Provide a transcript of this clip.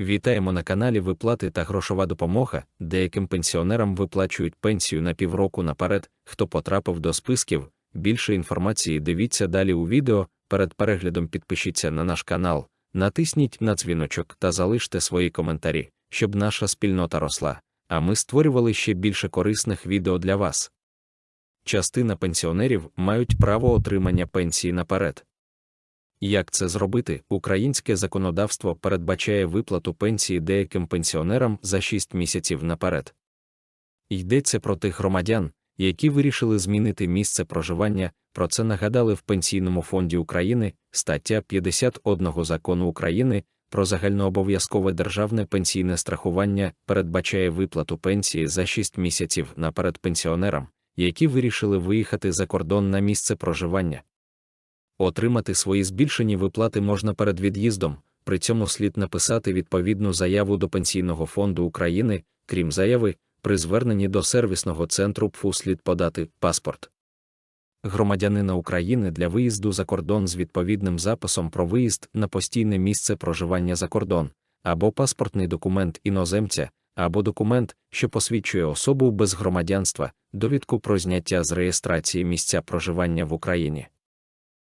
Вітаємо на каналі Виплати та грошова допомога. Деяким пенсіонерам виплачують пенсію на півроку наперед. Хто потрапив до списків, більше інформації дивіться далі у відео. Перед переглядом підпишіться на наш канал, натисніть на дзвіночок та залиште свої коментарі, щоб наша спільнота росла, а ми створювали ще більше корисних відео для вас. Частина пенсіонерів мають право отримання пенсії наперед. Як це зробити? Українське законодавство передбачає виплату пенсії деяким пенсіонерам за 6 місяців наперед. Йдеться про тих громадян, які вирішили змінити місце проживання. Про це нагадали в Пенсійному фонді України стаття 51 закону України про загальнообов'язкове державне пенсійне страхування передбачає виплату пенсії за 6 місяців наперед пенсіонерам, які вирішили виїхати за кордон на місце проживання. Отримати свої збільшені виплати можна перед від'їздом, при цьому слід написати відповідну заяву до Пенсійного фонду України, крім заяви, при зверненні до сервісного центру ПФУ слід подати паспорт громадянина України для виїзду за кордон з відповідним записом про виїзд на постійне місце проживання за кордон, або паспортний документ іноземця, або документ, що посвідчує особу без громадянства, довідку про зняття з реєстрації місця проживання в Україні.